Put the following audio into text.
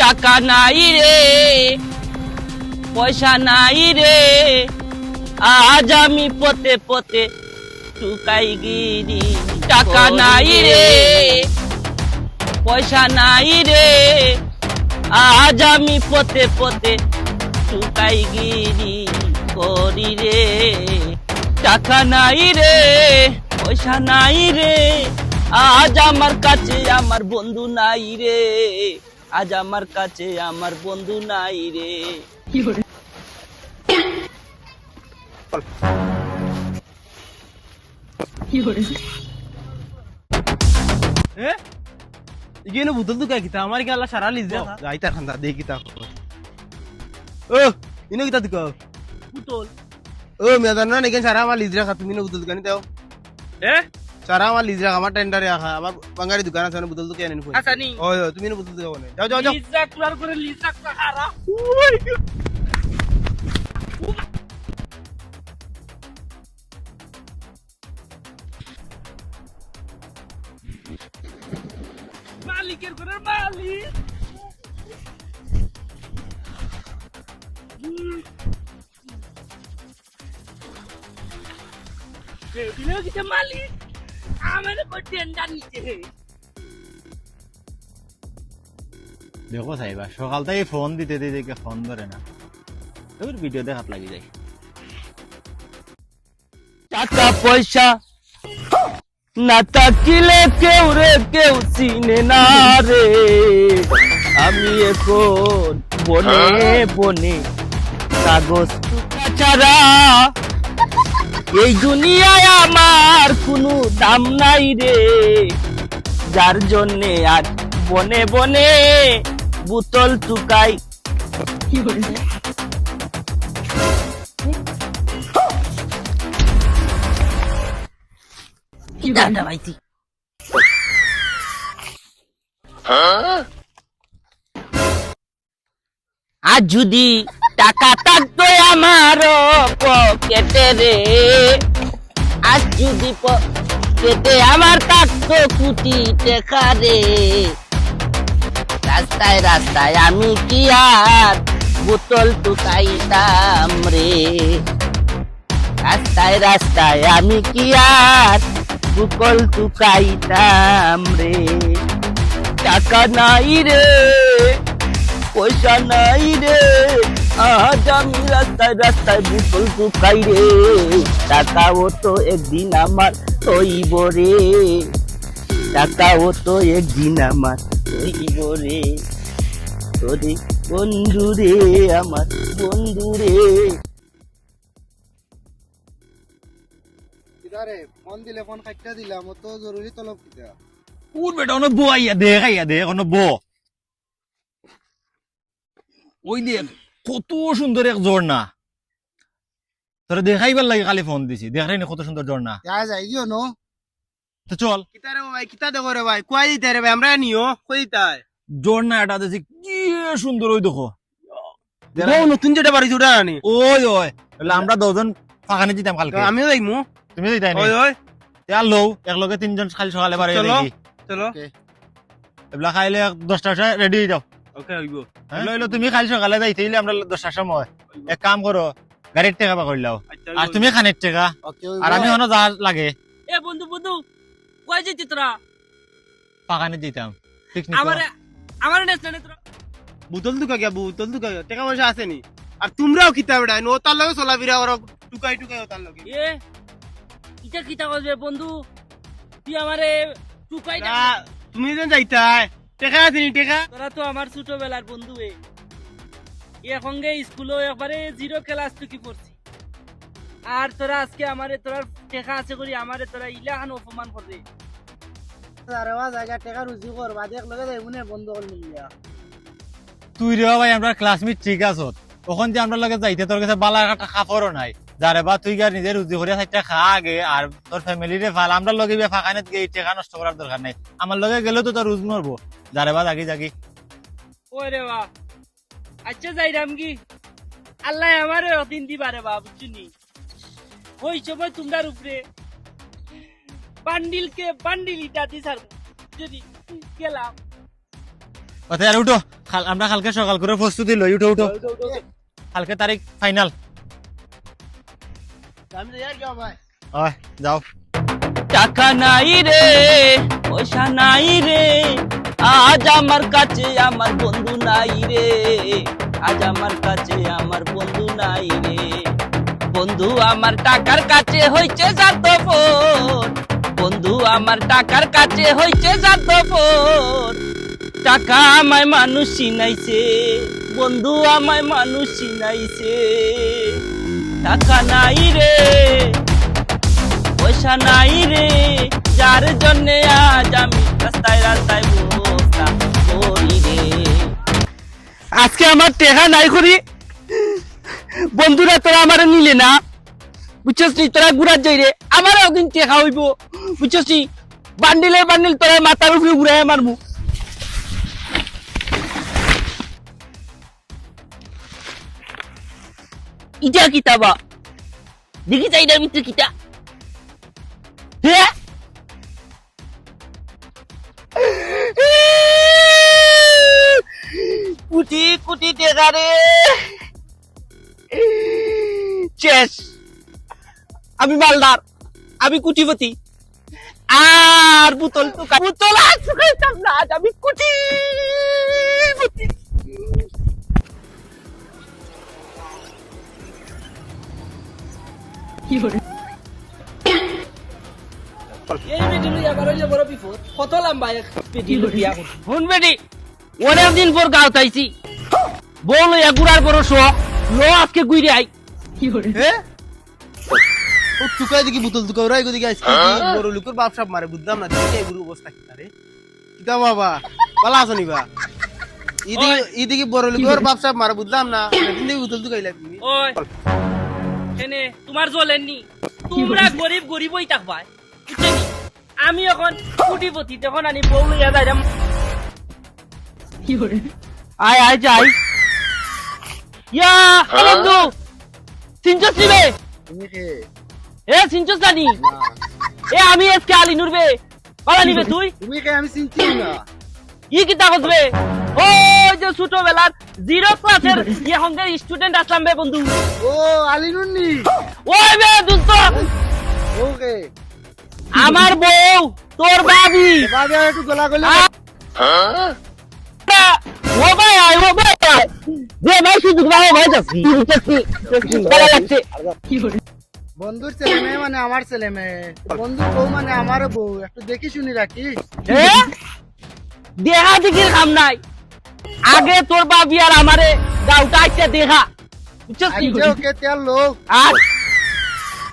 টাকা নাই রে পয়সা নাই রে। আজ আমি পতে পতে টুকাই গিরি। টাকা নাই রে। পয়সা নাই রে। আজ আমি পতে পতে টুকাই গিরি করি রে। টাকা নাই রে পয়সা নাই রে। আজ আমার কাছে আমার বন্ধু নাই রে। আজ আমার কাছে আমার বন্ধু নাই রে। বুতল তো আমার কি আল্লাহ সারা লিজ দেখা কিতা ও ইনো কিতা বুতল ও মেদান না নেকেন সারা আমার দোকানে সারা আমার লিজ রাখা আমার টেন্ডারে রাখা আমার বাঙালি দোকান আছে বুতল তো কেন নিফো আচ্ছা নি ওই ওই, তুমি নো বুতল দাও না যাও যাও যাও লিজা কুলার করে লিজা হারা মালিকের করে মালিক দিলে কিছু মালিক আমার নিচে দেখো সাইবা সকাল থেকে ফোন দিতে দিতে ফোন ধরে না। তোর ভিডিও দেখাত লাগি যায়। টাকা পয়সা না থাকিলে কেউ রে কেউ চিনে না রে। আমি এখন বনে বনে কাগজ ছাড়া এই দুনিয়ায় আমার কোনো দাম নাই রে। যার জন্যে আর বনে বনে বুতল টুকাই। দাদা ভাইতি আর যদি টাকা থাকতো আমার পকেটে রে। আজ যদি পকেটে আমার থাকতো কুটি টাকা রে। রাস্তায় রাস্তায় আমি কি আর বোতল টুকাইতাম রে? রাস্তায় রাস্তায় আমি কি আর বুকল টুকাইতাম রে? টাকা নাই রে, পয়সা নাই রে। আজ আমি রাস্তায় রাস্তায় বুকল টুকাই রে। টাকাও তো একদিন আমার হইব রে। টাকাও তো একদিন আমার হইব রে। তোরে বন্ধু রে আমার বন্ধু রে। কিদারে ফোন দিলে ফোন কাটটা দিলাম তো জরুরি তলব কিতা। কোন বেটা অন্য বো আইয়া দে আইয়া দে অন্য বো ওই দেখ। কত সুন্দর এক ঝর্ণা। তোরা দেখাইবার লাগে খালি ফোন দিছি। দেখাই না কত সুন্দর ঝর্ণা। যাই গিও নো? তো চল। কিতা রে ভাই কিতা দেখো রে ভাই? কুয়াই দিতে রে ভাই আমরা নিও কই দিতাই? ঝর্ণা এটা দেখছি কি সুন্দর ওই দেখো। নতুন যেটা বাড়ি জুড়া আনি। ওই ওই। তাহলে আমরা দুজন ফাঁকানি দিতাম কালকে। আমিও যাইমু। তুমি দিতাই ওই ওই। তেল লও একলগে তিনজন খালি সকালে বাড়ি চলো। চলো। এগুলা খাইলে সময় রেডি হয়ে যাও। ওকে হইব। হ্যাঁ? লইলো তুমি খালি সকালে যাইতে আমরা দশটার সময়। এক কাম করো গাড়ির টাকা বা করলাও আর তুমি খানের টাকা। আর আমি হনো যা লাগে। এ বন্ধু বন্ধু কই যেতি তোরা? পাকানে দিতাম পিকনিক আমারে আমারে নেছ না তোরা? বুতল দুকা গিয়া বুতল দুকা গিয়া। টাকা পয়সা আছে নি? আর তোমরাও কিতা বেড়া নো তার লগে চলা বিরা ওরা টুকাই টুকাই তার লগে। এ ইটা কিতা কইবে বন্ধু? তুই আমারে টুকাই না, তুমি যেন যাইতাই। টাকা আছে নি টাকা তোরা তো আমার ছোটবেলার বন্ধু এ সঙ্গে স্কুলও একবারে জিরো ক্লাস পড়ছি আর তোরা আজকে আমারে তোরা টেকা আছে করি আমারে তোরা ইলাখান অপমান করে আরে ওয়া জায়গা টাকা রুজি কর বাদে এক লগে যাইবো না বন্ধ কর মিলিয়া তুই রে ভাই আমরা ক্লাসমেট ঠিক আছো। তখন যে আমরা লগে যাইতে তোর কাছে বালা একটা কাপড়ও নাই। যারে বা তুই গা নিজের রুজি করিয়া থাকতে খা আগে আর তোর ফ্যামিলিরে ভালো। আমরা লগে বিয়া ফাঁকানে গিয়ে টাকা নষ্ট করার দরকার নাই। আমার লগে গেলেও তো তোর রুজ মরবো যারে বা জাগি জাগি। ওই রে বা আচ্ছা যাইরাম কি। আল্লাহ আমারে অদিন দিবারে বা বুঝছুনি ওই সময় তোমরার উপরে। বান্ডিল কে বান্ডিল ইটা দি সার যদি গেলাম। ওতে আর উঠো। আমরা কালকে সকাল করে প্রস্তুতি লই। উঠো উঠো। কালকে তারিখ ফাইনাল। আমি যাই গিয়া ভাই। হয় যাও। টাকা নাই রে পয়সা নাই রে। আজ আমার কাছে আমার বন্ধু নাই রে। আজ আমার কাছে আমার বন্ধু নাই রে। বন্ধু আমার টাকার কাছে হইছে জাতফোন বন্ধু আমার টাকার কাছে হইছে জাতফোন টাকা আমায় মানুষ চিনাইছে বন্ধু আমায় মানুষ চিনাইছে। টাকা নাই রে, পয়সা নাই রে। যার জন্য আজ আমি রাস্তায় রাস্তায় আজকে আমার টেহা নাই করি। বন্ধুরা, তোরা আমার নিলে না। বুঝছিস নি, তোরা ঘুরার যাই রে। আমার একদিন টেকা হইব। বুঝছিস নি, বান্ডিলে বান্ডিল তোরা মাথার উপরে ঘুরাই মারবো ইটা কিতাবা দেখি চাই এটার ভিতরে কিতা হ্যাঁ কুটি কুটি টেকা রে শেষ আমি মালদার আমি কুটিপতি আর বুতল তো বুতল আর শুকাইতাম না আজ আমি কুটি এই বেটি লইয়া আবার হইলে বড় বিপদ কত লম্বা এক বেটি লইয়া শুন বেটি অনেক পর গাও বউ লইয়া গুড়ার বড় শো লো আজকে গুইরে আই ও টুকাই দেখি বোতল বড় লোকের বাপ সাপ মারে বুঝলাম না। দেখি এগুলো অবস্থা কি তারে কিতা বাবা ভালো আছো নিবা ইদিকে ইদিকে বড় লোকের বাপ সাপ মারে বুঝলাম না দেখি বোতল ওই এনে তোমার জ্বলেননি তোমরা গরিব গরিবই থাকবাই আমি এখন কুটিপতি তখন আনি বউ লইয়া যাইলাম আয় আয় যাই। ইয়া বন্ধু সিনচস নিবে। এ সিনচস জানি এ আমি আজকে আলি নুরবে পালা নিবে তুই? তুমি কে আমি চিনছি না। ই কিতা ও যে ছোটবেলার জিরো ক্লাসের স্টুডেন্ট আসলাম বে বন্ধু। ও আলিনুন্নি। ওই বে দুস্ত ওকে আমার বউ তোর বাবি। বাবা একটু গলা গলে ও ভাই আয় ও ভাই যে ভাই শুধু ভাই ভাই যাচ্ছি ভালো লাগছে। বন্ধুর ছেলে মেয়ে মানে আমার ছেলে মেয়ে। বন্ধুর বউ মানে আমারও বউ। একটু দেখি শুনি রাখি এ? দিঘির কাম নাই আগে তোর বাবি আর আমারে দেহা বুঝছিস কি? লোক আর